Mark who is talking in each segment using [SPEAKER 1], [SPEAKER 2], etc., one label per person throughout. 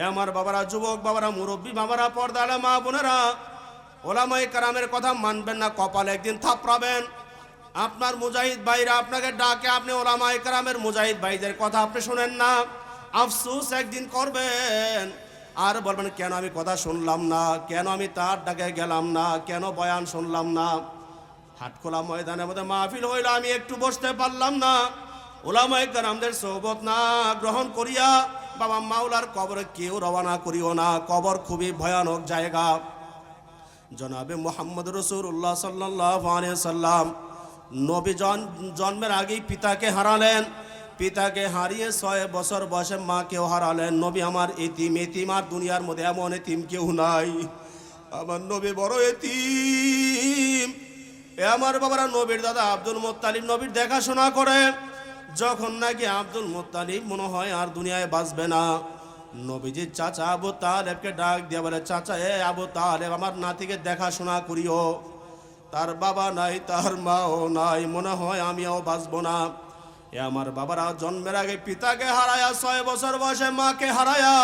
[SPEAKER 1] এ আমার বাবারা যুবক, বাবারা মুরব্বী, বাবারা পর্দালে মা বোনেরা ওলামাই কারামের কথা মানবেন না, কপাল একদিন থাপড়াবেন। আপনার মুজাহিদ ভাইরা আপনাকে ডাকে, আপনি ওলামাই কারামের মুজাহিদ ভাইদের কথা আপনি শোনেন না। আফসুস একদিন করবেন। আর বলবেন, কেন আমি কথা শুনলাম না? কেন আমি তার ডাকে গেলাম না? কেন বয়ান শুনলাম না? হাটখোলা ময়দানের মধ্যে মাহফিল হইল, আমি একটু বসতে পারলাম না। ওলামাই কারামদের সোহবত না গ্রহণ করিয়া বাবা মাওলার কবরে কেউ রওনা করিও না। কবর খুবই ভয়ানক জায়গা। জনাবে মোহাম্মদ রসুল্লাহ সাল্লাহ সাল্লাম নবী জন জন্মের আগেই পিতাকে হারালেন। পিতাকে হারিয়ে ছয় বছর বয়সে মাকেও হারালেন। নবী আমার এতিম এতিম, আর দুনিয়ার মধ্যে এমন এতিম কেউ নাই। আমার নবী বড় এতিম। আমার বাবারা নবীর দাদা আব্দুল মোত্তালিব নবীর দেখাশোনা করে। যখন নাকি আব্দুল মোত্তালিব মনে হয় আর দুনিয়ায় বাঁচবে না, নবীজির চাচা আবু তালেবকে ডাক দিয়ে বলে, চাচা, এ আবু তালেব, আমার নাতিকে দেখাশোনা করিও। তার বাবা নাই, তার মাও নাই, মনে হয় আমিও বাঁচবো না। এ আমার বাবারা জন্মের আগে পিতাকে হারায়া, ছয় বছর বয়সে মাকে হারায়া,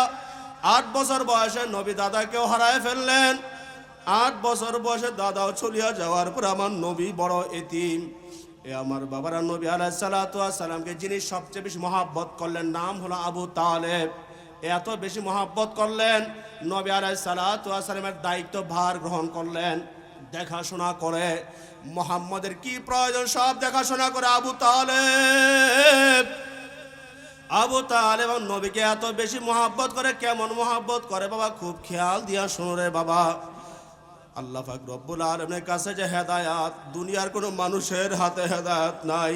[SPEAKER 1] আট বছর বয়সে নবী দাদাকেও হারায় ফেললেন। আট বছর বয়সে দাদাও চলিয়া যাওয়ার পর আমার নবী বড় এতিম। এ আমার বাবারা নবী আলাহ সালামকে যিনি সবচেয়ে বেশি মহাব্বত করলেন, নাম হলো আবু তালেব। এত বেশি মহাব্বত করলেন, নবী আলাই সালামের দায়িত্ব ভার গ্রহণ করলেন, দেখাশোনা করে। মোহাম্মদের কি প্রয়োজন সব দেখাশোনা করে আবু তালেব। আবু এবং নবীকে এত বেশি মহাব্বত করে, কেমন মহাব্বত করে? বাবা, খুব খেয়াল দিয়া শোনো রে বাবা। আল্লাহ পাক রব্বুল আলমের কাছে যে হেদায়াত, দুনিয়ার কোনো মানুষের হাতে হেদায়াত নাই।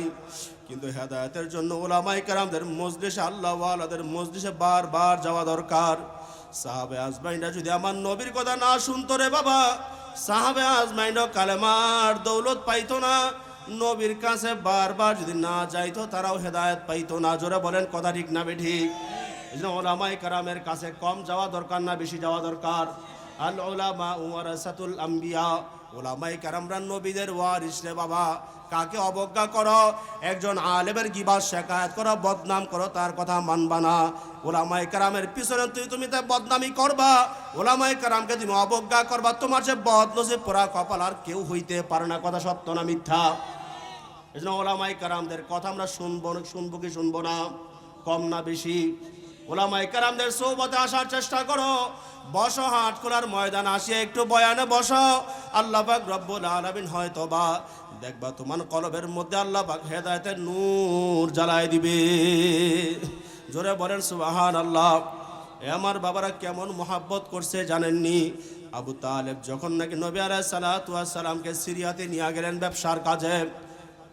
[SPEAKER 1] কিন্তু হেদায়তের জন্য ওলামাই কারামদের মজলিসে, আল্লাহ আলাদের মজলিসে বারবার যাওয়া দরকার। সাহাবে আজমাইনরা যদি আমার নবীর কথা না শুনতো রে বাবা, সাহাবে আজমাইনরা কালেমার দৌলত পাইতো না। নবীর কাছে বারবার যদি না যাইতো, তারাও হেদায়েত পাইতো না। জোরে বলেন, কথা ঠিক না বে ঠিক? এই ওলামাই কারামের কাছে কম যাওয়া দরকার না, বেশি যাওয়া দরকার। আল ওলামা ওয়ারাসাতুল আম্বিয়া। ওলামাই কারামরা নবীদের ওয়ারিস রে বাবা। কাকে অবজ্ঞা করো? একজন আলেমের গিবাস শেখায়ত করো, বদনাম করো, তার কথা মানবা না। ওলামাই কারামের পিছনে তুই তুমি তাই বদনামি করবা। ওলামাই কারামকে তুমি অবজ্ঞা করবা। তোমার সে বদনসে পোড়া কপাল আর কেউ হইতে পারে না। কথা সত্য না মিথ্যা? এই জন্য ওলামাই কারামদের কথা আমরা শুনব শুনব কি শুনব না? কম না বেশি? ওলামাই কারামদের সৌবতে আসার চেষ্টা করো। বসো, হাট খোলার ময়দান আসিয়ে একটু বয়ানে বসো। আল্লাহ পাক রব্বুল আলামিন হয়তো বা দেখবা তোমার কলবের মধ্যে আল্লাহ পাক হেদায়েতের নূর জ্বালায় দিবে। জোরে বলেন সুবাহান আল্লাহ এ আমার বাবারা কেমন মোহাব্বত করছে জানেননি? আবু তালেব যখন নাকি নবী ওয়াস সালামকে সিরিয়াতে নিয়ে গেলেন ব্যবসার কাজে।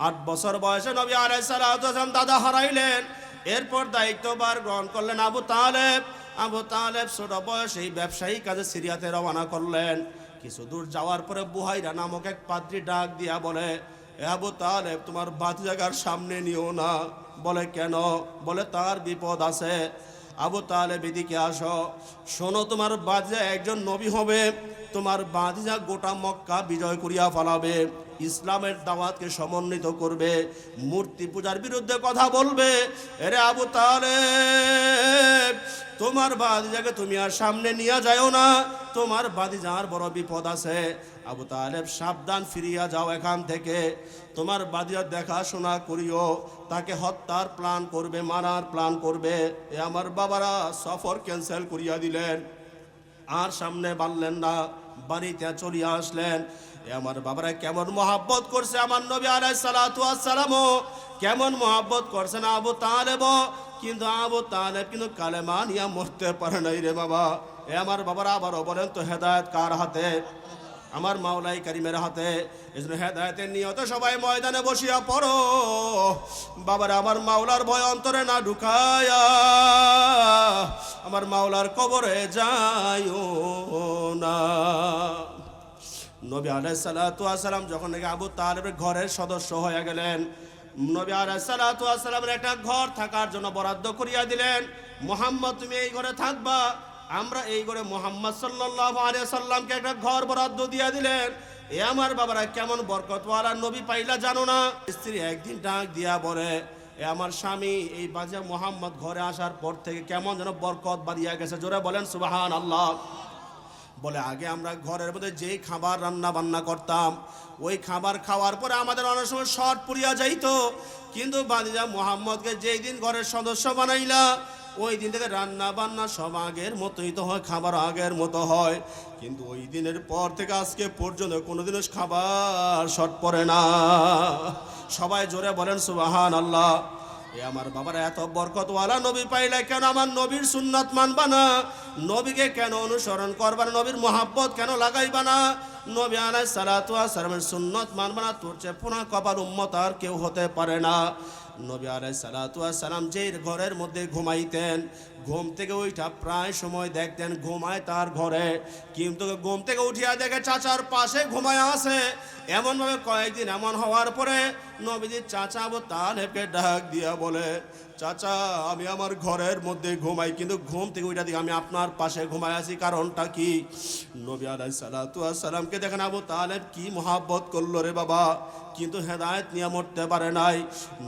[SPEAKER 1] আট বছর বয়সে নবী ওয়াস সালাম দাদা হারাইলেন। এরপর দায়িত্ববার গ্রহণ করলেন আবু তালেব। আবু তালেব ছোট বয়সে এই ব্যবসায়ী কাজে সিরিয়াতে রওনা করলেন। কিছু দূর যাওয়ার পরে বুহাইরা নামক এক পাদ্রী ডাক দিয়া বলে, "এ আবু তালেব, তোমার বাতি জায়গার সামনে নিও না। বলে, কেন? বলে, তার বিপদ আছে। আবু তালেব এদিকে আসো, শোনো, তোমার বাদিজা একজন নবী হবে। তোমার বাদিজা গোটা মক্কা বিজয় করিয়া ফেলাবে। ইসলামের দাওয়াতকে সমন্বিত করবে, মূর্তি পূজার বিরুদ্ধে কথা বলবে। এরে আবু তালেব, তোমার বাদিজাকে তুমি আর সামনে নিয়ে যাও না, তোমার বাদিজার বড় বিপদ আছে। আবু তালেব, সাবধান ফিরিয়া যাও এখান থেকে। তোমার বাদিজার দেখাশোনা করিও, তাকে হত্যার প্ল্যান করবে, মারার প্ল্যান করবে। এ আমার বাবারা সফর ক্যান্সেল করিয়া দিলেন। আর সামনে বাড়লেন না, বাড়িতে চলিয়া আসলেন। এ আমার বাবারা কেমন মহাব্বত করছে আমার নবী আলাই সালাতু আসসালামও কেমন মহাব্বত করছেন আবু তালেব কিন্তু আবু তালেব কিন্তু কালেমা নিয়া মরতে পারে নাই রে বাবা। এ আমার বাবারা আবারও বলেন তো, হেদায়ত কার হাতে? আমার মাওলাই কারিমের হাতে। হেদায়তের নিয়ত সবাই ময়দানে বসিয়া পড়ো। বাবার, আমার মাওলার ভয় অন্তরে না ঢুকায়া, আমার মাওলার কবরে যাইও না। নবী আলাইসালাম যখন নাকি আবু তালেবের ঘরের সদস্য হয়ে গেলেন, নবী আলাইসালামের একটা ঘর থাকার জন্য বরাদ্দ করিয়া দিলেন, মোহাম্মদ, তুমি এই ঘরে থাকবা। আমরা এই ঘরে মোহাম্মদ সাল্লাহ আলিয়াল্লামকে একটা ঘর বরাদ্দ দিয়া দিলেন। এ আমার বাবারা, কেমন বরকতওয়ালা নবী পাইলা জানো না? স্ত্রী একদিন ডাক দিয়া বলে, এ আমার স্বামী, এই বাজে মোহাম্মদ ঘরে আসার পর থেকে কেমন যেন বরকত বাড়িয়া গেছে। জোরে বলেন সুবাহান আল্লাহ বলে, আগে আমরা ঘরের মধ্যে যেই খাবার রান্না বান্না করতাম, ওই খাবার খাওয়ার পরে আমাদের অনেক সময় শর্ট পুড়িয়া যাইতো। কিন্তু বাদিজা মোহাম্মদকে যেই দিন ঘরের সদস্য বানাইলা, ওই দিন থেকে রান্না বান্না সব আগের মতোই তো হয়, খাবার আগের মতো হয়। কিন্তু ওই দিনের পর থেকে আজকে পর্যন্ত কোনোদিনও খাবার শর্ট পড়ে না। সবাই জোরে বলেন সুবাহান আল্লাহ এ আমার বাবার, এত বরকতওয়ালা নবী পাইলে কেন আমার নবীর সুন্নাত মানবা না? নবীকে কেন অনুসরণ করবা নবীর মহাব্বত কেন লাগাইবা না? নবী আলাই সালাতু সালামের সুন্নত মানবা না? তোর চেয়ে পুনা কপাল উম্মত আর কেউ হতে পারে না। নবী আলাই সালাতু সালাম যে ঘরের মধ্যে ঘুমাইতেন ঘুম থেকে ওইটা প্রায় সময় দেখতেন ঘুমায় তার ঘরে। কিন্তু ঘুম থেকে উঠিয়া দেখে চাচার পাশে ঘুমায় আছে। এমনভাবে কয়েকদিন এমন হওয়ার পরে নবীজির চাচা আবু তালেবকে ডাক দিয়া বলে, চাচা, আমি আমার ঘরের মধ্যে ঘুমাই, কিন্তু ঘুম থেকে ওইটা দিকে আমি আপনার পাশে ঘুমাই আছি, কারণটা কি? নবী আলাই সালাতু সালামকে দেখেন আবু তালেব কি মহাব্বত করল রে বাবা, কিন্তু হেদায়ত নিয়ে মরতে পারে নাই।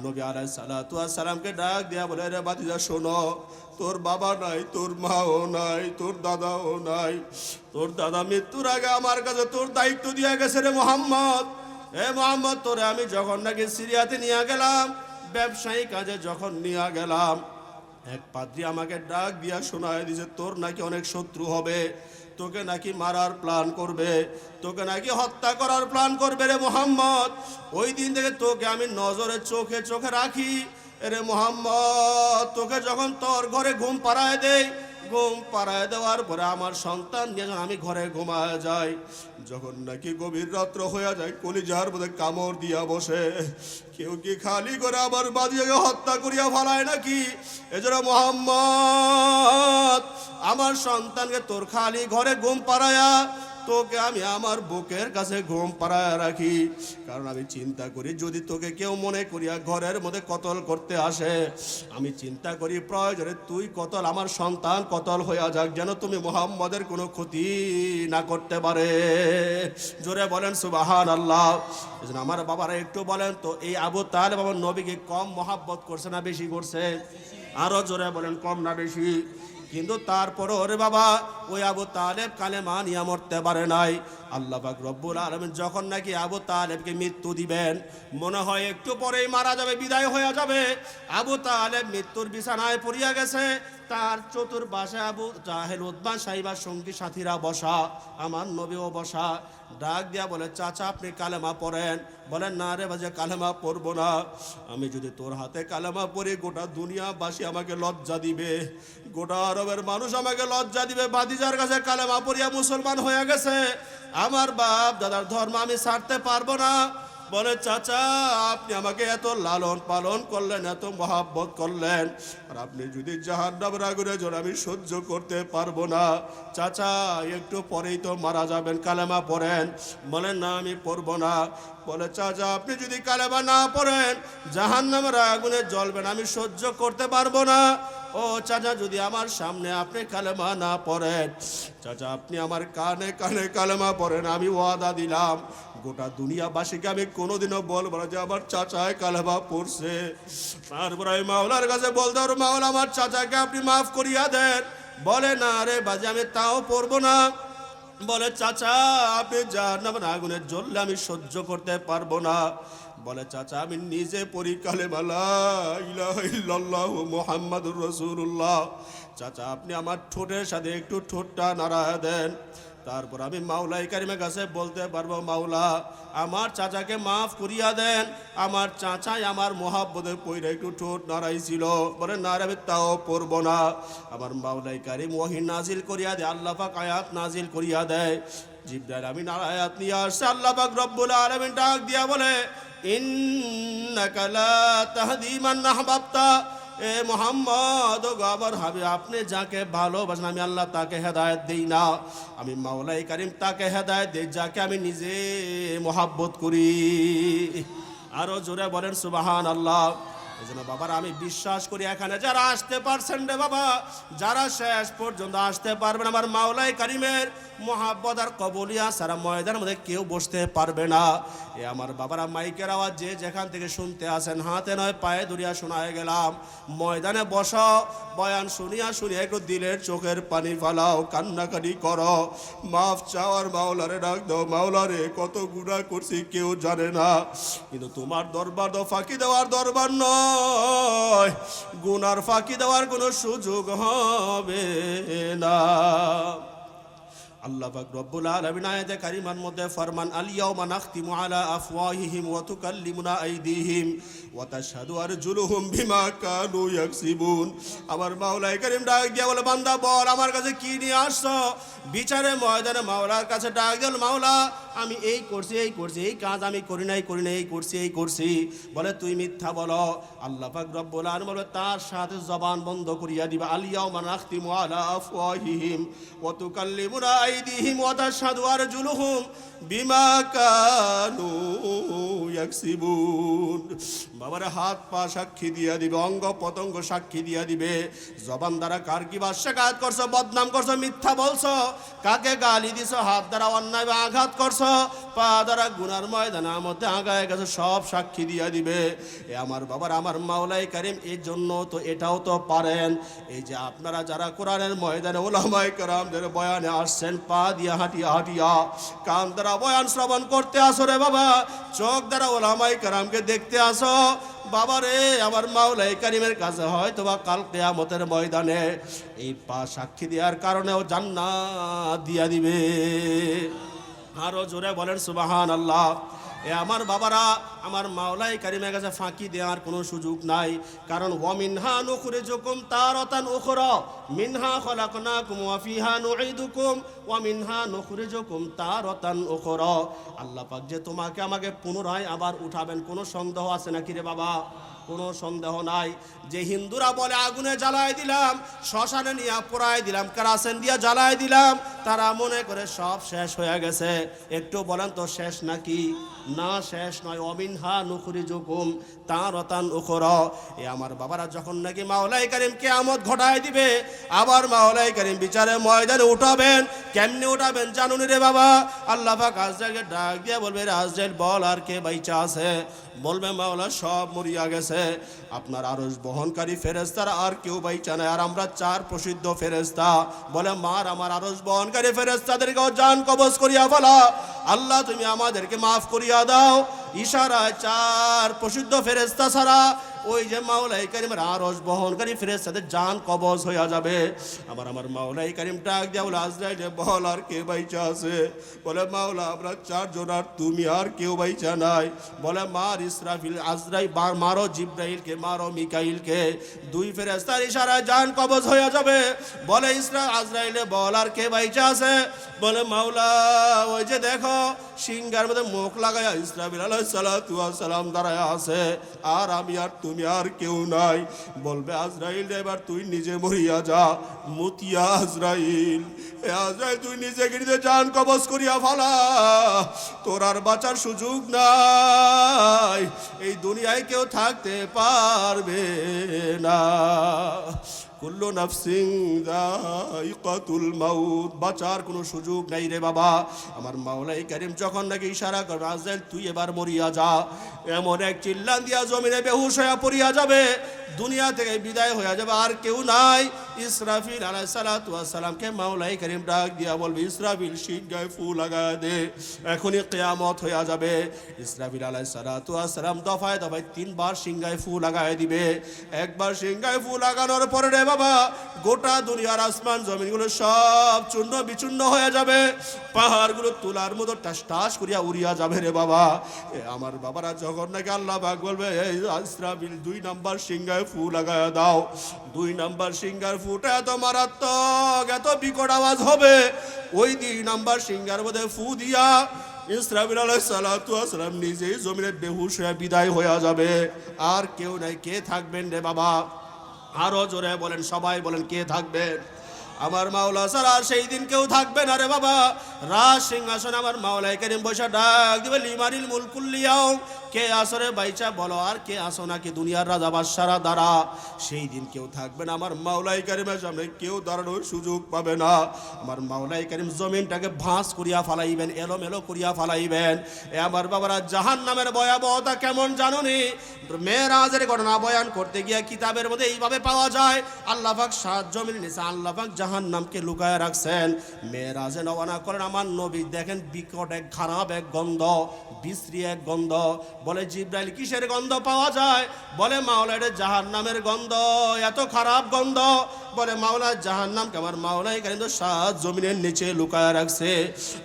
[SPEAKER 1] নবী আলাই সালাতু সালামকে ডাক দিয়া বলে, রে বাতিজা শোনো তোর বাবা নাই, তোর মাও নাই, তোর দাদাও নাই। তোর দাদা মৃত্যুর আগে আমার কাছে তোর দায়িত্ব দিয়ে গেছে রে মোহাম্মদ। এ মোহাম্মদ, তোরে আমি যখন নাকি সিরিয়াতে নিয়ে গেলাম, ব্যবসায়ী কাজে যখন নিয়ে গেলাম, এক পাদ্রী আমাকে ডাক দিয়া শোনায় দিছে, তোর নাকি অনেক শত্রু হবে, তোকে নাকি মারার প্ল্যান করবে, তোকে নাকি হত্যা করার প্ল্যান করবে রে মোহাম্মদ। ওই দিন থেকে তোকে আমি নজরে চোখে চোখে রাখি রে মোহাম্মদ, তোকে যখন তোর ঘরে ঘুম পাড়ায় দেই, ঘুম পাড়ায় দেওয়ার পরে আমার সন্তান নিয়ে আমি ঘরে ঘুমায় যাই, যখন নাকি গভীর রাত্র হয়ে যায়, কলিজার মধ্যে কামড় দিয়া বসে, কেউ কি খালি করে আবার বাদিয়াকে হত্যা করিয়া ফেলায় নাকি? এজন্য মোহাম্মদ, আমার সন্তানকে তোর খালি ঘরে ঘুম পাড়ায়া তোকে আমি আমার বুকের কাছে ঘুম পাড়ায় রাখি। কারণ আমি চিন্তা করি, যদি তোকে কেউ মনে করিয়া ঘরের মধ্যে কতল করতে আসে, আমি চিন্তা করি, প্রয়োজনে তুই কতল, আমার সন্তান কতল হইয়া যাক, যেন তুমি মোহাম্মদের কোনো ক্ষতি না করতে পারে। জোরে বলেন সুবাহান আল্লাহ আমার বাবারা একটু বলেন তো, এই আবু তাহলে বাবার নবীকে কম মহাব্বত করছে না বেশি করছে? আরও জোরে বলেন, কম না বেশি। কিন্তু তারপরও, ওরে বাবা, ওই আবু তালেব কালেমা নিয়ে মরতে পারে নাই। আল্লাহ পাক রব্বুল আলম যখন নাকি আবু তালেবকে মৃত্যু দিবেন, মনে হয় একটু পরেই মারা যাবে, বিদায় হয়ে যাবে। আবু তালেব মৃত্যুর বিছানায় পড়িয়া গেছে তার চতুর্পাশে আবু জাহেল উদ্বান সাহিবার সঙ্গী সাথীরা বসা, আমার নবীও বসা। ডাক দিয়া বলে, চাচা, আপনি কালেমা পড়েন। বলেন, না রে বাজে, কালেমা পড়ব না। আমি যদি তোর হাতে কালেমা পড়ি, গোটা দুনিয়াবাসী আমাকে লজ্জা দিবে। গোটা আরবের মানুষ আমাকে লজ্জা দিবে। বাদিজার কাছে কালেমা পড়িয়া মুসলমান হয়ে গেছে। আমার বাপ, দাদার ধর্ম আমি ছাড়তে পারব না। বলে, চাচা, আপনি আমাকে এত লালন পালন করলেন, এত মহাব্বত করলেন, আর আপনি যদি জাহান নামের আগুনে জন আমি সহ্য করতে পারব না। চাচা, একটু পরেই তো মারা যাবেন, কালেমা পড়েন। বলেন না, আমি পড়ব না। বলে, চাচা, আপনি যদি কালেমা না পড়েন জাহান নামের আগুনে জ্বলবেন আমি সহ্য করতে পারব না। ও চাচা, যদি আমার সামনে আপনি কালেমা না পড়েন। চাচা, আপনি আমার কানে কানে কালেমা পড়েন, আমি ওয়াদা দিলাম। গোটা দুনিয়াবাসীকে আমি কোনোদিনও বলব না যে আমার চাচায় কালেমা পড়ছে। তারপর আমি মাওলার কাছে বলতে পারব মাওলা, আমার চাচাকে আপনি মাফ করিয়া দেন। বলে, না রে বাজে, আমি তাও পড়ব না। বলে, চাচা, আপনি জাহান্নামের আগুনে জ্বললে আমি সহ্য করতে পারব না। বলে, চাচা, আমি নিজে পড়ি কালেমালা মুহাম্মাদুর রাসূলুল্লাহ। চাচা, আপনি আমার ঠোঁটের সাথে একটু ঠোঁটটা নাড়ায় দেন। তারপর আমি মাওলাই কারিমের কাছে বলতে পারব মাওলা আমার চাচাকে মাফ করিয়া দেন। আমার চাচাই আমার মহাব্বতে পইরা একটু ঠোঁট নাড়াইছিল। বলে না রে, তাও পড়ব না। আমার মাওলাই কারিম ওয়াহি নাজিল করিয়া দেয় আল্লাহ পাক আয়াত নাজিল করিয়া দেয়। জিব্রাইল আমি আয়াত নিয়ে আসছে আল্লাহ পাক রব্বুল আলামিন ডাক দিয়া বলে ইন্নাকা লা তাহদি মান আহবাবতা। এ মোহাম্মদ আমার হাবি আপনি যাকে ভালোবাসেন, আমি আল্লাহ তাকে হেদায়ত দিই না। আমি মাওলাই করিম তাকে হেদায়ত দিই, যাকে আমি নিজে মোহাব্বত করি। আরও জোরে বলেন সুবাহান আল্লাহ এই জন্য বাবারা, আমি বিশ্বাস করি এখানে যারা আসতে পারছেন রে বাবা, যারা শেষ পর্যন্ত আসতে পারবেন, আমার মাওলাই কারিমের মোহাব্বত আর কবলিয়া সারা ময়দানের মধ্যে কেউ বসতে পারবে না। এ আমার বাবারা, মাইকের আওয়াজ যে যেখান থেকে শুনতে আসেন, হাতে নয় পায়ে দূরিয়া শোনায় গেলাম, ময়দানে বস, বয়ান শুনিয়া শুনিয়া একটু দিলের চোখের পানি ফালাও কান্নাকানি করো। মাফ চাওয়ার মাওলারে ডাক দাও, মাওলারে কত গুণা করছি কেউ জানে না, কিন্তু তোমার দরবার তো ফাঁকি দেওয়ার দরবার নয়। গুনার ফাঁকি দেওয়ার কোনো সুযোগ হবে না। আল্লাহ পাক রব্বুল আলামিন আয়াতে কারিমার মধ্যে ফরমান আলিয়াউমা নাখতিমু আলা আফওয়াহিহিম ওয়া তুকাল্লিমুনা আইদিহিম ওয়া তাশহাদু আরজুলুহুম বিমা কানু ইয়াকসিবুন। আমার মাওলাই কারিম ডাক দিয়া বলে, বান্দা, বল, আমার কাছে কি নিয়ে আসছো? বিচারে ময়দানে মাওলার কাছে ডাক দিল মাওলা, আমি এই করছি এই করছি, এই কাজ আমি করি নাই করি নাই, এই করছি এই করছি। বলে, তুই মিথ্যা বলো। আল্লাহ পাক রব্বুল আলামিন বলে, তার সাথে জবান বন্ধ করিয়া দিবা। আলিয়াউমা নাখতিমু আলা আফওয়াহিহিম ওয়া তুকাল্লিমুনা আইদিহিম ওয়া তাশহাদু আরজুলুহুম বিমা কানু ইয়াকসিবুন বাবার হাত পা সাক্ষী দিয়া দিবে, অঙ্গ পতঙ্গ সাক্ষী দিয়া দিবে। জবান দ্বারা কার কি বাস্যাঘাত করছ, বদনাম করছ, মিথ্যা বলছো? কাকে গালি দিছো, হাত দ্বারা অন্যায় আঘাত করছ? পা দ্বারা গুনার ময়দানের মধ্যে আগায় গেছে, সব সাক্ষী দিয়া দিবে। এ আমার বাবার, আমার মাওলাই কারিম এই জন্য তো এটাও তো পারেন। এই যে আপনারা যারা কোরআনের ময়দানে ওলামাই কারামদের বয়ানে আসছেন, পা দিয়া হাঁটিয়া হাঁটিয়া, কান দ্বারা বয়ান শ্রবণ করতে আসো রে বাবা, চোখ দ্বারা ওলামাই কারামকে দেখতে আসো। বাবা রে, আমার মাওলাই কারিমের কাছে হয়তো বা কাল কেয়ামতের ময়দানে এই পা সাক্ষী দেওয়ার কারণেও জান্নাত দিয়া দিবে। আরও জোরে বলেন সুবাহান আল্লাহ এ আমার বাবারা, আমার মাওলাই কারিমের কাছে ফাঁকি দেওয়ার কোনো সুযোগ নাই। কারণ ওয়ামিনহা নুখরে জুকুম তারতান উখরা, মিনহা খলাকনাকুম ওয়া ফিহা নুঈদুকুম ওয়া মিনহা নুখরিজুকুম তারতান উখরা। আল্লাহ পাক যে তোমাকে আমাকে পুনরায় আবার উঠাবেন, কোনো সন্দেহ আছে নাকি রে বাবা? কোনো সন্দেহ নাই। যে হিন্দুরা বলে, আগুনে জ্বালায় দিলাম, শ্মশানে নিয়ে পোড়ায় দিলাম, কেরাসেন দিয়ে জ্বালায় দিলাম, তারা মনে করে সব শেষ হয়ে গেছে। একটু বলেন তো, শেষ নাকি? না, শেষ নয়। অমিনহা নুখুরি জুকুম, তাঁর অতান উখর। এ আমার বাবারা যখন নাকি মাওলাই করিম কেয়ামত ঘটায় দিবে, আবার মাওলাই করিম বিচারে ময়দানে উঠাবেন। কেমনি উঠাবেন জানুন রে বাবা? আল্লাহ ডাক দিয়ে বলবে রে আজরাইল বল আর কে বাইচা আছে? বলবে মাওলা সব মরিয়া গেছে। আপনার আরস বহনকারী ফেরেস্তার আর কেউ বাই চানে আর আমরা চার প্রসিদ্ধ ফেরেস্তা বলে, মার, আমার আরস বহনকারী ফেরেস্তাদেরকেও জান কবজ করিয়া ফেলা। আল্লাহ, তুমি আমাদেরকে মাফ করিয়া দাও। ইশারা চার প্রসিদ্ধ ফেরেস্তা ছাড়া ওই যে মাওলাই কারিমের আরস বহনকারী ফেরেস্তাদের জান কবজ হইয়া যাবে। আবার আমার মাওলাই কারিম ডাক দিয়া বলে, আজরাইলে বল আর কে বাইচা আছে? বলে, মাওলা, আমরা চারজন আর তুমি আর কেউ বাইচা নাই। বলে, মার ইসরাফিল, আজরাই মারো জিব্রাইলকে, মারো মিকাইলকে। দুই ফেরেস্তার ইশারায় জান কবজ হইয়া যাবে। বলে, ইসরা, আজরাইলে বল আর কে বাইচা আছে? বলে, মাওলা, ওই যে দেখো, সিংহার মধ্যে মুখ লাগায়া ইসরাফিল আলাইহিস সালাম দাঁড়ায় আছে। আর আমি আর তুমি আর কেউ নাই। বলবে, আজরাইল এবার তুই নিজে মরিয়া যা। মতিয়া আজরাইল। আজরাইল, তুই নিজে গিরিতে জান কবজ করিয়া ফালা। তোর আর বাঁচার সুযোগ নাই। এই দুনিয়ায় কেউ থাকতে পারবে না। কুল্লু নাফসিং দাইকাতুল মাউত। বাঁচার কোনো সুযোগ নাই রে বাবা। আমার মাওলাই করিম যখন নাকি ইশারা করবে, আজরাইল, তুই এবার মরিয়া যা। এমন এক চিল্লান দিয়া জমিনে বেহুশ হইয়া পড়িয়া যাবে। দুনিয়া থেকে বিদায় হয়ে যাবে। আর কেউ নাই। ইসরাফিল আলাই সালাতামকে মাওলাই করিম ডাক দিয়া বলবে, ইসরাফিল শীত গায়ে ফু লাগা দে, এখনই কেয়ামত হইয়া যাবে। ইসরাফিল আলাই সালাতাম দফায় দফায় তিনবার সিংগায় ফু লাগায় দিবে। একবার সিংগায় ফু লাগানোর পরে রে বাবা, গোটা দুনিয়ার আসমান জমিনগুলো সব চূর্ণ বিচূর্ণ হয়ে যাবে। পাহাড়গুলো তুলার মতো টাস টাস করিয়া উড়িয়া যাবে রে বাবা। আমার বাবারা যখন নাকি আল্লাহ বাগ বলবে, এই ইসরাফিল, দুই নাম্বার সিংগায় ফু লাগায় দাও, দুই নাম্বার সিঙ্গার ফুটা এত মারাত্মক, এত বিকট আওয়াজ হবে। ওই দুই নাম্বার সিঙ্গার বোধে ফু দিয়া ইসরাফিল আলাইসালাম নিজেই জমিনে বেহুশ হয়ে বিদায় হয়ে যাবে। আর কেউ নাই, কে থাকবেন রে বাবা? আরও জোরে বলেন, সবাই বলেন, কে থাকবেন? আমার মাওলা আর সেই দিন কেউ থাকবে না রে বাবা। রাজ সিংহাসন আমার মাওলাই করিম বৈশা ডাক দিবে, লিমারিল মুলকুল্লিয়াও কে আসরে বাইচা, বলো আর কে আসো নাকি দুনিয়ার রাজা বাদশারা দ্বারা? সেই দিন কেউ থাকবে না, আমার মাওলাই করিমের সামনে কেউ দাঁড়ানোর সুযোগ পাবে না। আমার মাওলাই করিম জমিনটাকে ভাঁজ করিয়া ফালাইবেন, এলোমেলো করিয়া ফালাইবেন। এ আমার বাবারা জাহান নামের ভয়াবহতা কেমন জানুনি? মেয়েরাজের ঘটনা বয়ান করতে গিয়ে কিতাবের মধ্যে এইভাবে পাওয়া যায়, আল্লাহ পাক সাত জমির নিচে, আল্লাহ পাক জাহান নামকে লুকায় রাখছেন। মেয়েরাজে রওনা করেন আমার নবী। দেখেন বিকট এক খারাপ এক গন্ধ, বিশ্রী এক গন্ধ। বলে, জিব্রাইল, কিসের গন্ধ পাওয়া যায়? বলে মাওলা এটা জাহান নামের গন্ধ, এত খারাপ গন্ধ। বলে, মাওলা, জাহান নাম আমার মাওলাই কিন্তু সাত জমিনের নিচে লুকায় রাখছে।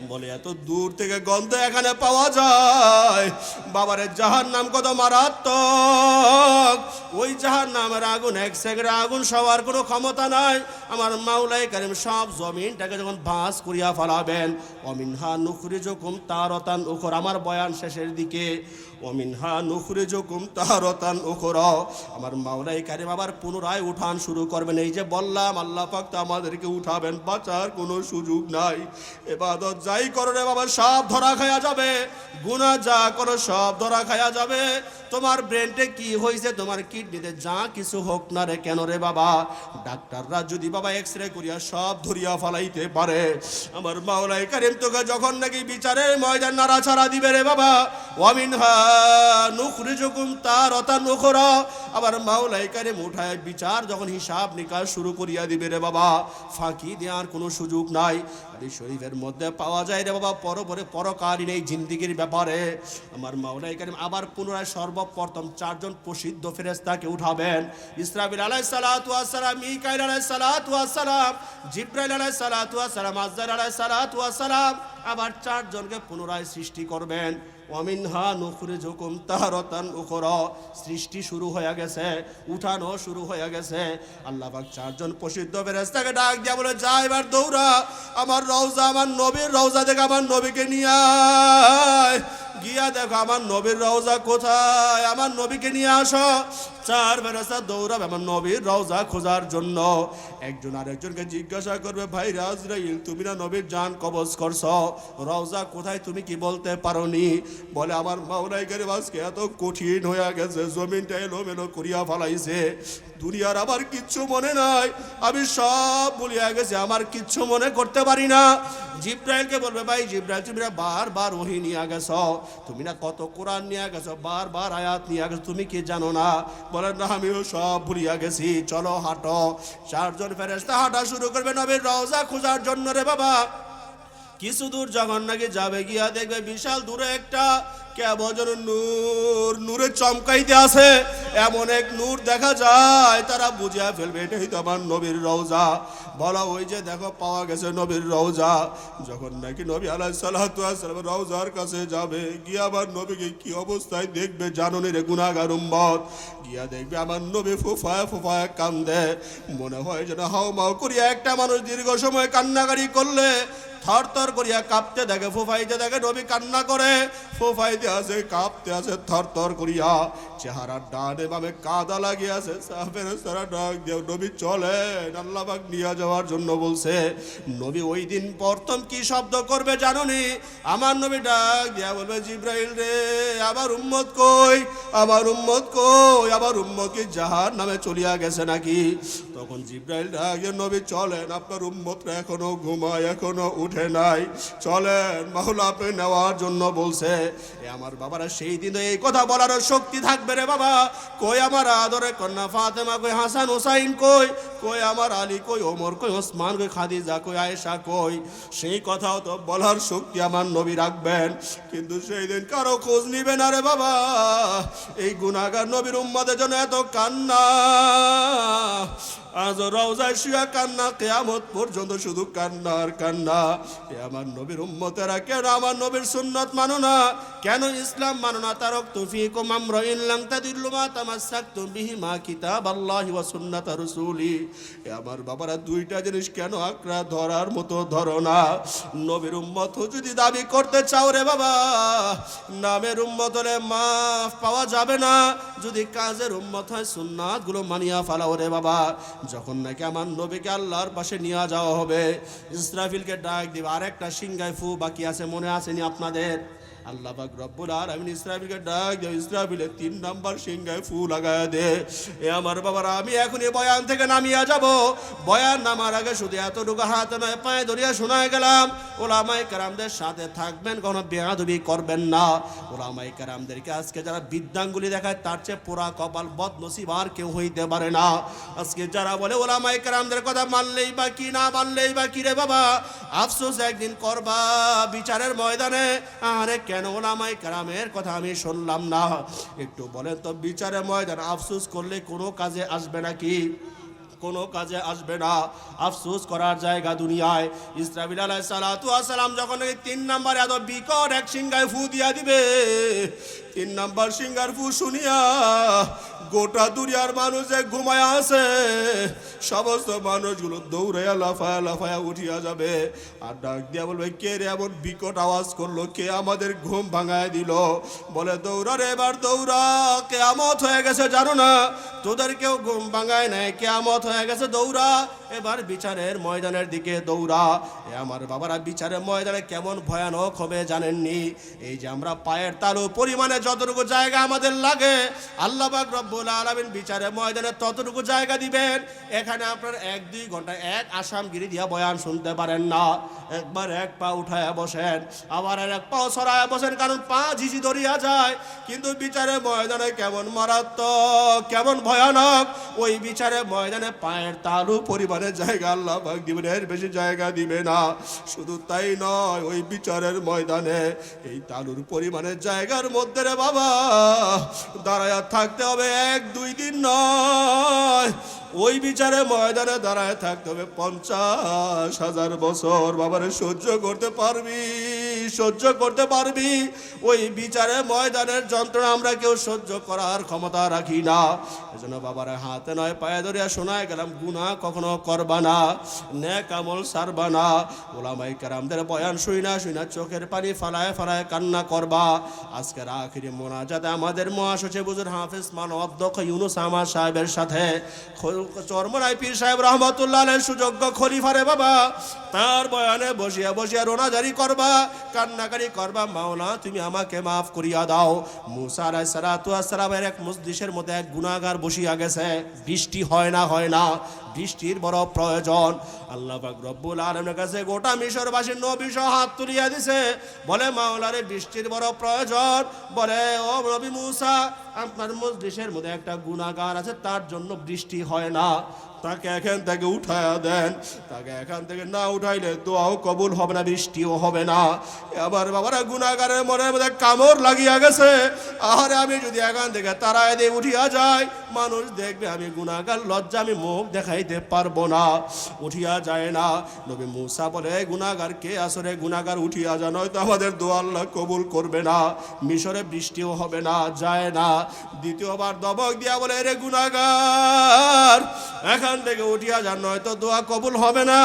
[SPEAKER 1] বলে, এত দূর থেকে গন্ধ এখানে পাওয়া যায়। বাবারে, জাহান নাম কত মারাত্মক। ওই জাহান নামের আগুন, এক সেকেন্ডে আগুন সবার কোনো ক্ষমতা নাই। আমার মাওলাই কারিম সব জমিনটাকে যখন বাঁশ করিয়া ফেলাবেন অমিনহা নুখরি যকুম তারতান উখর। আমার বয়ান শেষের দিকে অমিনহা নুখরি যকুম তারতান উখর। আমার মাওলাই কারিম আবার পুনরায় উঠান শুরু করবেন। এই যে বললাম, আল্লাহ পাক আমাদেরকে উঠাবেন, বাঁচার কোনো সুযোগ নাই। এবাদত যাই করো রে বাবা, সব ধরা খায়া যাবে। গুণা যা করো, সব ধরা খায়া যাবে। তোমার ব্রেনটে কি হয়েছে তোমার কিডনিতে যা কিছু হোক না রে, কেন রে বাবা? ডাক্তাররা যদি বাবা এক্স রে করিয়া সব ধরিয়া ফালাইতে পারে। আমার মাওলাই কারিম তোকে যখন নাকি বিচারের ময়দান নাড়া ছাড়া দিবে রে বাবা ওয়ামিন হা নুখরি ওয়ামিনহা নুখরিজুকুম তারাতা নুখরা। আবার মাওলাই কারিম উঠায় বিচার যখন হিসাব নিকাশ শুরু করিয়া দিবে রে বাবা, ফাঁকি দেওয়ার কোনো সুযোগ নাই। হাদিস শরীফের মধ্যে পাওয়া যায় রে বাবা পরপরে পরকালীন এই জিন্দিগির ব্যাপারে। আমার মাওলাই কারিম আবার পুনরায় সর্বপ্রথম চারজন প্রসিদ্ধ ফেরেস্তাকে উঠাবেন। ইসরাবিল আলাই সালাতু আসসালাম মিকাইল আলাই সালাতু আসসালাম জিব্রাইল আলাই সালাতু আসসালাম আজরাইল আলাই সালাতু আসসালাম আবার চারজনকে পুনরায় সৃষ্টি করবেন। অমিনহা নুখরে যকুম তাহারতান উখর, সৃষ্টি শুরু হয়ে গেছে উঠানো শুরু হয়ে গেছে। আল্লাহ পাক চারজন প্রসিদ্ধ ফেরেস্তাকে ডাক দিয়া বলে, যা এবার দৌড়া, আমার রওজা আমার নবীর রওজা থেকে আমার নবীকে নিয়ে গিয়া দেখো, আমার নবীর রওজা কোথায়? আমার নবীকে নিয়ে আসো। চার ফেরেস্তা দৌড়াবে আমার নবীর রওজা খোঁজার জন্য। একজন আরেকজনকে জিজ্ঞাসা করবে, ভাই রাজরাইল, তুমি না নবীর জান কবজ করছ? রওজা কোথায় তুমি কি বলতে পারোনি? বলে, আমার মাওলাই গরিব আজকে এত কঠিন হয়ে গেছে, জমিনটা এলোমেলো করিয়া ফালাইছে। দুনিয়ার আবার কিচ্ছু মনে নাই। আমি সব ভুলিয়া গেছি, আমার কিচ্ছু মনে করতে পারি না। জিব্রাইলকে বলবে, ভাই জিব্রাইল, তুমি না বারবার ওহি নিয়ে গেছ। তুমি না কত কোরআন নিয়ে গেছো, বারবার আয়াত নিয়ে গেছো, তুমি কি জানো না? বলেন না, আমিও সব ভুলিয়া গেছি, চলো হাঁটো। চারজন ফেরেস্তা হাঁটা শুরু করবে নবীর রওজা খোঁজার জন্য রে বাবা। কিছু দূর যখন নাকি যাবে, গিয়া দেখবে বিশাল দূরে একটা কেবল যেন নূর, নূরের চমকাইতে আছে এমন এক নূর দেখা যায়, তারা বুঝিয়া ফেলবে, এটাই তো আমার নবীর রওজা। বলা ওই যে দেখো, পাওয়া গেছে নবীর রওজা। যখন নাকি নবী আলাহ সাল্লাম রওজার কাছে যাবে, গিয়া আমার নবীকে কি অবস্থায় দেখবে জাননি রে গুনাগার উম্মত? গিয়া দেখবে আমার নবী ফুফায় ফুফায় কান্দে। মনে হয় যেন হাও মাও করিয়া একটা মানুষ দীর্ঘ সময় কান্নাকারি করলে থর থর করিয়া কাঁপতে দেখে, ফুফাইতে দেখে নবী কান্না করে। ফুফাইতে আছে কাঁপতে আছে থর থর করিয়া। চেহারা ডানে বামে কাদা লাগিয়ে আছে সাহেবের সারা ডাক দিয়ে নবী চলে আল্লাহবাক নিয়ে যাওয়ার জন্য বলছে, নবী, ওই দিন প্রথম কি শব্দ করবে জানুনি? আমার নবী ডাক দিয়া বলবে, জিব্রাইল রে আবার উম্মত কই? আবার উম্মত কই? আবার উম্মত কি জাহার নামে চলিয়া গেছে নাকি? তখন জিব্রাইল ডাক নবী, চলেন, আপনার উম্মতরা এখনও ঘুমায়, এখনও উঠে নাই। চলেন মাহুল আপনি নেওয়ার জন্য বলছে, এ আমার বাবারা, সেই দিন এই কথা বলার শক্তি থাকবে রে বাবা। কই আমার আদরে কন্যা ফাতেমা, কই হাসান হোসাইন কই? কই আমার আলী, কই ওমর, কই ওসমান, কই খাদিজা, কই আয়েশা কই? সেই কথাও তো বলার শক্তি আমার নবী রাখবেন। কিন্তু সেই দিন কারও খোঁজ নিবে না রে বাবা। এই গুনাগার নবীর উম্মাদের জন্য এত কান্না। আজ রওজায় শুয়া কান্না, কেয়ামত পর্যন্ত শুধু কান্না আর কান্না। এ আমার নবীর উম্মতেরা, কেন আমার নবীর সুন্নত মানো না? কেন ইসলাম মানো না? তারক তুফিকুম আমরাইন লাং তাদিল্লু মা তামাসসাকতুম বিহি মা কিতাবাল্লাহি ওয়া সুন্নাত রাসূলি। এ আমার বাবারা দুইটা জিনিস কেন আঁকড়া ধরার মতো ধরো না? নবীর উম্মত যদি দাবি করতে চাও রে বাবা, নামের উম্মত হলে মাফ পাওয়া যাবে না। যদি কাজের উম্মত হয় সুন্নাতগুলো মানিয়া ফালাও রে বাবা। যখন নাকি আমার নবীকে আল্লাহর পাশে নিয়ে যাওয়া হবে, ইসরাফিলকে ডাক দিবে আরেকটা সিংগায় ফু বাকি আছে মনে আসেনি আপনাদের আল্লাহ ইসরাফিলকে ডাক ইসরাফিলের তিন সিংহায় লাগায় দে। এ আমার বাবারা, আমি এখনই বয়ান থেকে নামিয়া যাব। বয়ান নামার আগে শুধু এতটুকু নয়, পায়ে ধরিয়া শোনায় গেলাম ওলামাই কারামদের সাথে থাকবেন, কোনো করবেন না। ওলামাই কারামদেরকে আজকে যারা বিদ্যাঙ্গুলি দেখায়, তার চেয়ে পোড়া কপাল বদনসিব আর কেউ হইতে পারে না। আজকে যারা বলে ওলামাই কারামদের কথা মানলেই বা কি, না মানলেই বা কি রে বাবা, আফসোস একদিন করবা, বিচারের ময়দানে আরে কেন ওলামাই কারামের কথা আমি শুনলাম না? একটু বলেন তো বিচারে ময়দান আফসুস করলে কোনো কাজে আসবে নাকি? কোনো কাজে আসবে না। আফসোস করার জায়গা দুনিয়ায়। ইসরাবিল আলাই সালাতু আসসালাম যখন তিন নাম্বার এত বিকট এক সিংহায় ফু দিয়া দিবে, তিন নাম্বার সিংহার ফু শুনিয়া গোটা দুনিয়ার মানুষ যে ঘুমায় আছে, সমস্ত মানুষগুলো দৌড়াইয়া লাফায়া লাফায়া উঠিয়া যাবে। আর ডাক দিয়া বলবে, কে রে এমন বিকট আওয়াজ করল? কে আমাদের ঘুম ভাঙায় দিল? বলে, দৌড়া রে এবার দৌড়া, কেয়ামত হয়ে গেছে, জানো না? তোদের কেউ ঘুম ভাঙায় নাই কেয়ামত হয়ে গেছে দৌড়া। এবার বিচারের ময়দানের দিকে দৌড়া। এ আমার বাবারা, বিচারের ময়দানে কেমন ভয়ানক হবে জানেননি? এই যে আমরা পায়ের তালু, পরিমাণে যতটুকু জায়গা আমাদের লাগে, আল্লাহ রব্বুল আলামিন বিচারের ময়দানে ততটুকু জায়গা দিবেন। এখানে আপনার এক, দুই ঘণ্টা, এক আসামগিরি দিয়া বয়ান শুনতে পারেন না। একবার এক পা উঠায় বসেন, আবার এক পা সরায় বসেন, কারণ পা ঝিঝি ধরিয়া যায়। কিন্তু বিচারের ময়দানে কেমন মারাত্মক, কেমন ভয়ানক, ওই বিচারের ময়দানে পায়ের তালু পরিমাণের জায়গা, আল্লাহ পাক দিবেন, এর বেশি জায়গা দিবে না। শুধু তাই নয়, ওই বিচারের ময়দানে এই তালুর পরিমাণে জায়গার মধ্যে রে বাবা, দাঁড়ায় থাকতে হবে এক, দুই দিন নয়। ওই বিচারে ময়দানে দাঁড়ায় থাকতে হবে পঞ্চাশ হাজার বছর। বাবারে সহ্য করতে পারবি? সহ্য করতে পারবি। ওই বিচারে ময়দানের যন্ত্রণা আমরা কেউ সহ্য করার ক্ষমতা রাখি না। এজন্য বাবারে হাতে নয়, পায়ে ধরিয়া শোনায় গেলাম গুণা কখনো করবা না ন্যাক সারবা না। ওলামাই কারামদের বয়ান শুই না শুই না, চোখের পানি ফালায় ফালায় কান্না করবা। আজকের আখিরি মোনাজাতে আমাদের মহাসচিব বুজুর হাফিজ মান অধ্যক্ষ ইউনুস আহমদ সাহেবের সাথে চরমরাই পীর সাহেব রহমতুল্লাহ সুযোগ্য খলিফারে বাবা। তার বয়ানে বসিয়া বসিয়া রোনাজারি করবা। কান্নাকারি করবা, মাওলা, তুমি আমাকে মাফ করিয়া দাও। মুসা আলাই সালাতু আসসালামের এক মসজিদের মধ্যে এক গুনাহগার বসিয়া গেছে। বৃষ্টি হয় না হয় না। বৃষ্টির বড় প্রয়োজন। আল্লাহ পাক রব্বুল আলমের কাছে গোটা মিশরবাসীর নবী সহ হাত তুলিয়া দিছে। বলে মাওলারে বৃষ্টির বড় প্রয়োজন। বলে, ও নবী মুসা আপনার মসজিদের মধ্যে একটা গুনাহগার আছে, তার জন্য বৃষ্টি হয় না। তাকে এখান থেকে উঠায়া দেন। তাকে এখান থেকে না উঠাইলে দোয়াও কবুল হবে না, বৃষ্টিও হবে না। এবার বাবারা গুনাগারের মনের মধ্যে কামড় লাগিয়া গেছে। আরে আমি যদি এখান থেকে তারায় দিয়ে উঠিয়া যাই, মানুষ দেখবে আমি গুনাগার লজ্জা, আমি মুখ দেখাইতে পারব না। উঠিয়া যায় না। নবী মুসা বলে গুনাগার কে আসরে গুনাগার উঠিয়া যা, নয়তো আমাদের দোয়া আল্লাহ কবুল করবে না। মিশরে বৃষ্টিও হবে না, যায় না। দ্বিতীয়বার দবক দিয়া বলে রে গুনাগার এখান থেকে উঠিয়া যান, নয়তো দোয়া কবুল হবে না।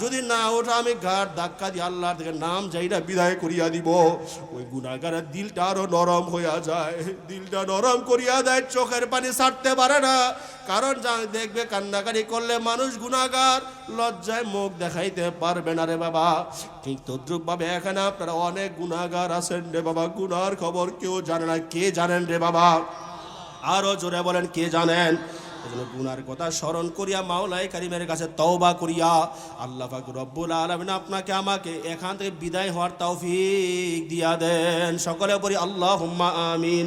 [SPEAKER 1] যদি না ওঠা, আমি ঘাট ধাক্কা দিয়ে আল্লাহর থেকে নাম যাইটা বিদায় করিয়া দিব। ওই গুনাগারের দিলটা আরও নরম হইয়া যায়। দিলটা নরম করিয়া দেয়, চোখের পানি ছাড়তে পারে না। কারণ দেখবে কান্নাকারি করলে মানুষ গুনাগার লজ্জায় মুখ দেখাইতে পারবে না রে বাবা। ঠিক তদ্রুপ ভাবে এখানে আপনারা অনেক গুনাগার আছেন রে বাবা। গুনার খবর কেউ জানে না। কে জানেন রে বাবা? আরও জোরে বলেন, কে জানেন? গুনার কথা স্মরণ করিয়া মাওলাই কারিমের কাছে তওবা করিয়া আল্লাহ পাক রব্বুল আলমিন আপনাকে আমাকে এখান থেকে বিদায় হওয়ার তৌফিক দিয়া দেন। সকলে বলি আল্লাহ আমিন।